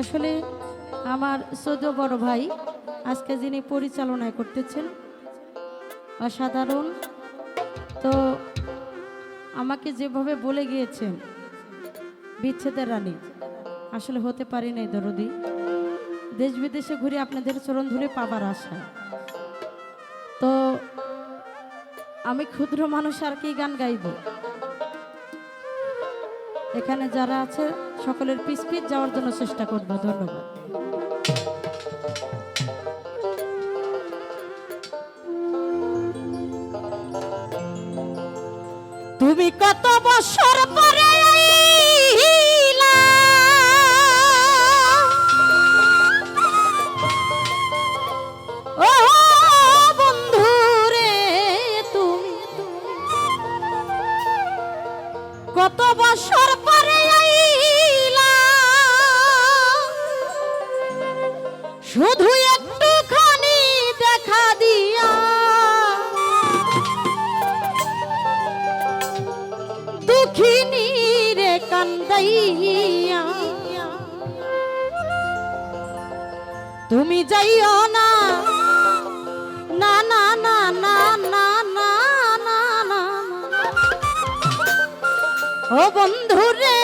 আসলে আমার সদ্য বড় ভাই আজকে যিনি পরিচালনায় করতেছেন, অসাধারণ। তো আমাকে যেভাবে বলে গিয়েছেন, বিচ্ছেদের রানী, আসলে হতে পারি নাই দরদি। দেশ বিদেশে ঘুরে আপনাদের চরণ ধরে পাবার আশা। তো আমি ক্ষুদ্র মানুষ আর কি গান গাইব? এখানে যারা আছে সকলের পিস যাওয়ার জন্য চেষ্টা করব ধন্যবাদ। তুমি কত বছর পরে কত বছর তুমি যাইও না। না না না না না না না না ও বন্ধু রে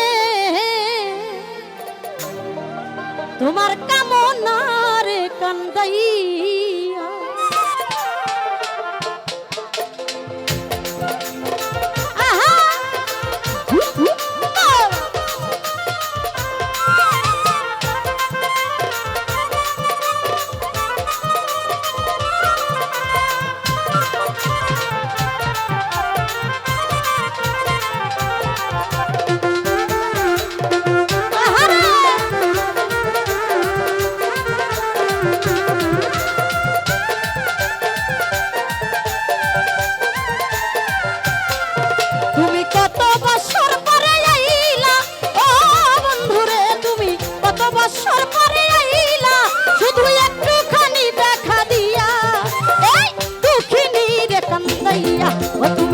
তোমার কামনার কান্দাইয়া। 哎呀我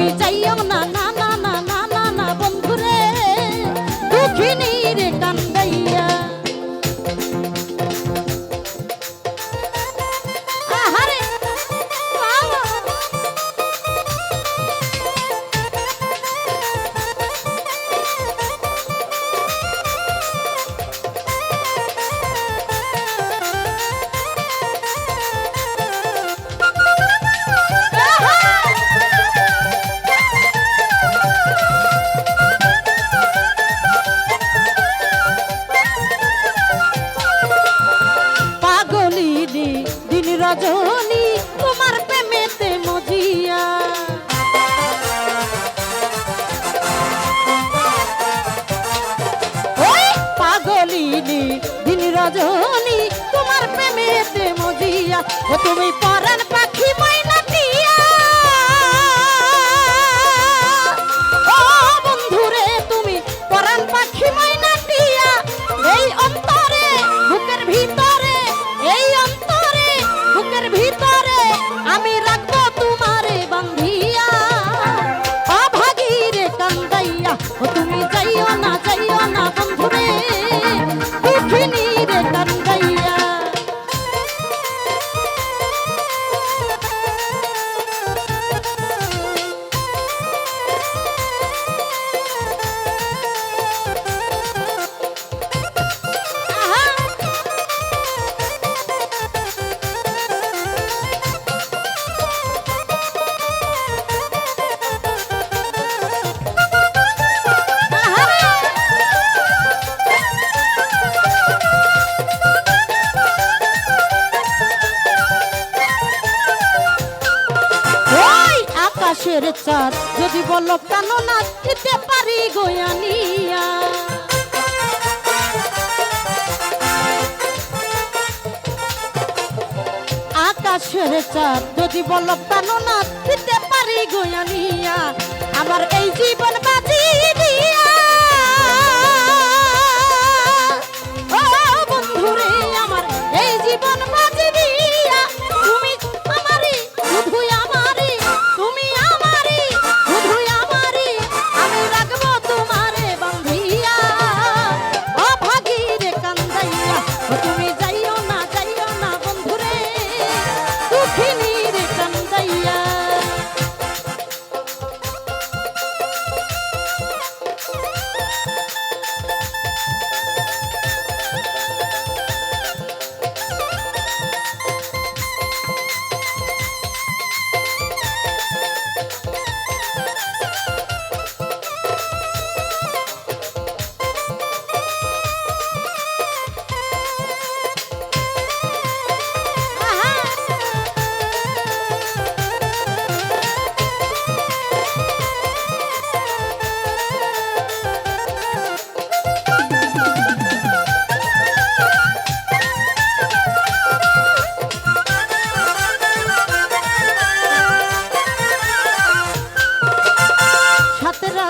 ও তুমি চাঁদ যদি বল কেন খেতে পারি গোয়ানিয়া আকাশের চাঁদ যদি বল কেন খেতে পারি গোয়ানিয়া আমার এই জীবন বাজি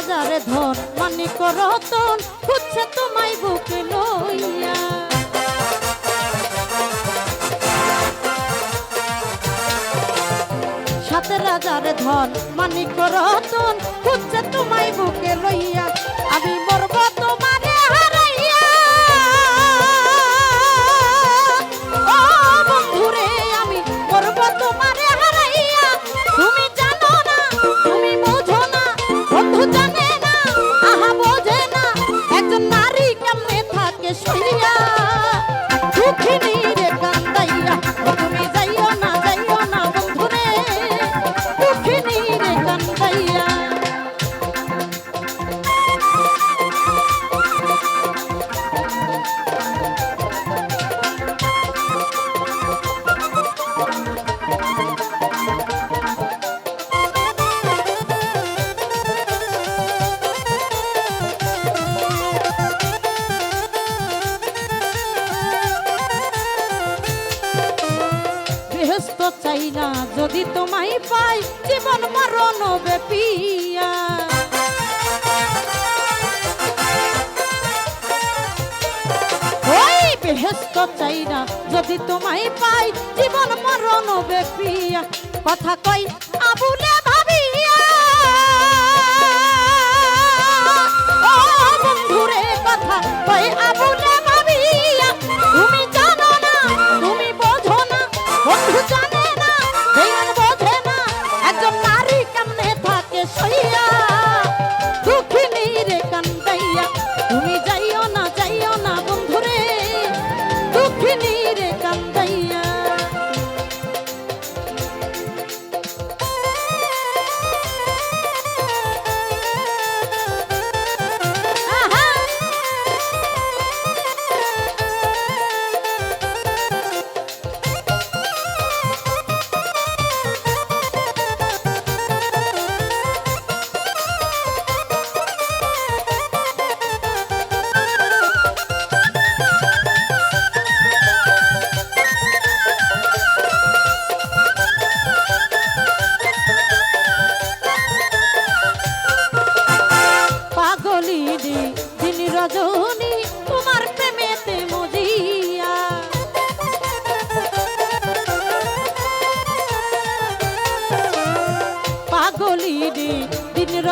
বাজারে ধন, মানি করতন খুঁজছে তোমায় বুকে লইয়া। সাত রাজার ধন, মানি করতন খুঁজছে তোমায় বুকে লইয়া। আমি বরবাদ পাই জীবন মরণ ব্যাপিয়া ওই চাই না যদি তোমায় পাই, জীবন মরণ ব্যাপিয়া কথা কই আবুলে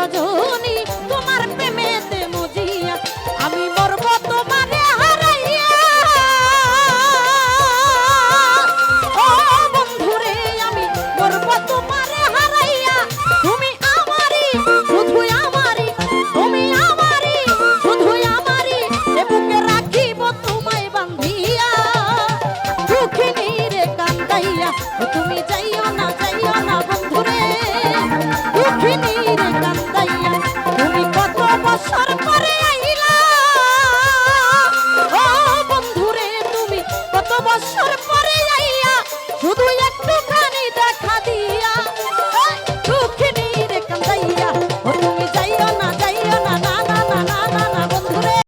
রজনী